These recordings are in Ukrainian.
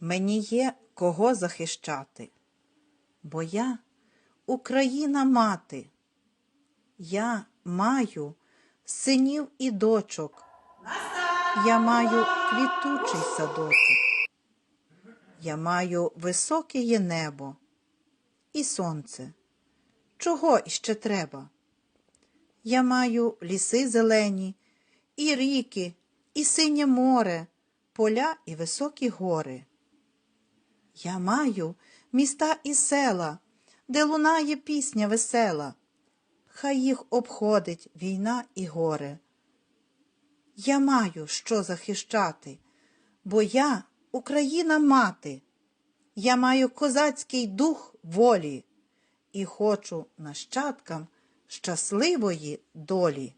Мені є кого захищати, бо я Україна мати. Я маю синів і дочок. Я маю квітучий садочок. Я маю високе є небо і сонце. Чого іще треба? Я маю ліси зелені, і ріки, і синє море, поля і високі гори. Я маю міста і села, де лунає пісня весела. Хай їх обходить війна і горе. Я маю що захищати, бо я Україна мати. Я маю козацький дух волі і хочу нащадкам щасливої долі.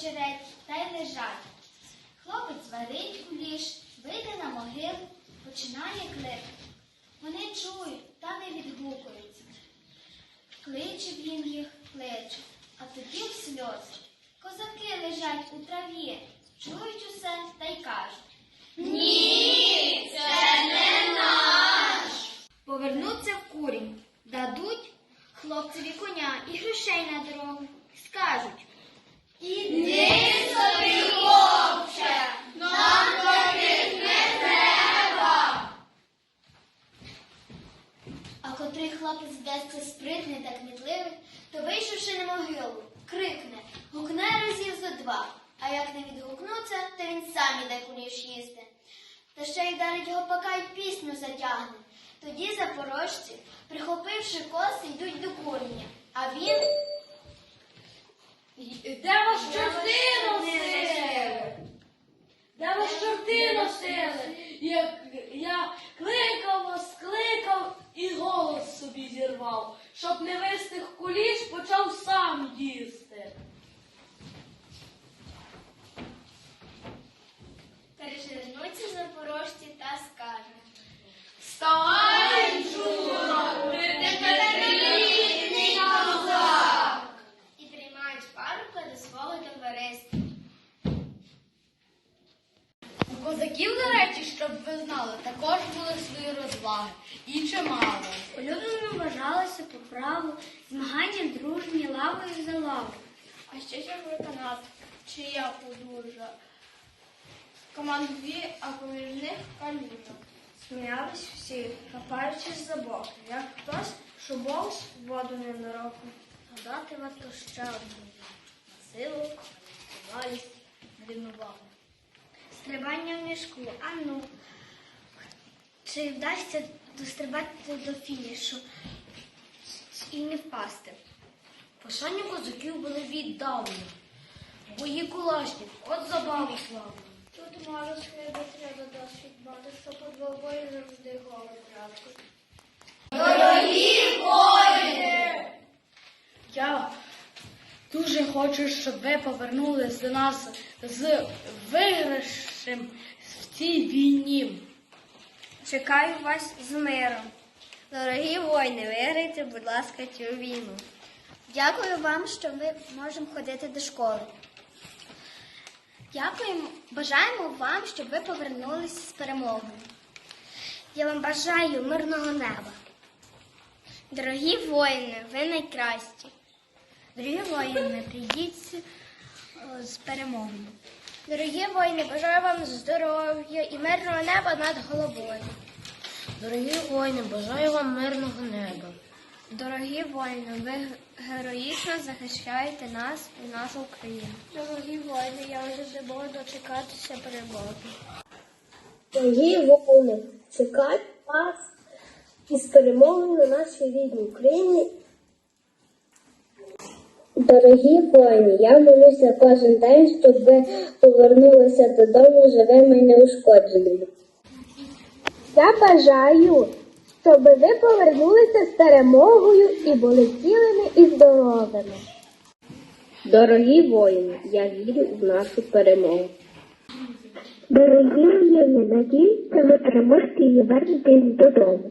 Козаки та й лежать. Хлопець варить куліш, вийде на могилу, починає клик. Вони чують та не відгукуються. Кличе він їх, кличе, а тоді в сльози. Козаки лежать у траві, крикне, гукне разів за два. А як не відгукнуться, то він сам іде куліш їсти. Та ще й дарить гопака й пісню затягне. Тоді запорожці, прихопивши коси, йдуть до курення. А він Де вас чорти носили? Де вас чорти носили? Як я кликав вас, кликав і голос собі зірвав, щоб не вистих козаків, до речі, щоб ви знали, також були свої розваги. І чимало. Улюбленим вважалося по праву змагання дружні лавою за лаву. А ще канат, чия подружжя. Команд дві, а поміж них калюжа. Сміялись всі, хапаючись за бок, як хтось що шубовсь воду ненароком. Гадати варто ще одну. Силу, тривалість, рівновагу. Стрибання в мішку. А ну. Чи вдасться дострибати до фінішу і не впасти? Пошання козаків були віддавні. Бої кулашні, от забаву славу. Тут може схиби треба досвід мати, що по двобої завжди голови крапку. Я дуже хочу, щоб ви повернулись до нас з виграшем в цій війні. Чекаю вас з миром. Дорогі воїни, виграйте, будь ласка, цю війну. Дякую вам, що ми можемо ходити до школи. Дякуємо, бажаємо вам, щоб ви повернулися з перемогою. Я вам бажаю мирного неба. Дорогі воїни, ви найкращі. Дорогі воїни, прийдіть з перемогою. Дорогі воїни, бажаю вам здоров'я і мирного неба над головою. Дорогі воїни, бажаю вам мирного неба. Дорогі воїни, ви героїчно захищаєте нас і нашу Україну. Дорогі воїни, я вже не можу дочекатися перемоги. Дорогі воїни, чекаю вас із перемогою на нашій рідній Україні. Дорогі воїни, я молюся кожен день, щоб ви повернулися додому живими і неушкодженими. Я бажаю, щоб ви повернулися з перемогою і були цілими і здоровими. Дорогі воїни, я вірю в нашу перемогу. Дорогі воїни, надіюсь, що ви переможете і вернетесь додому.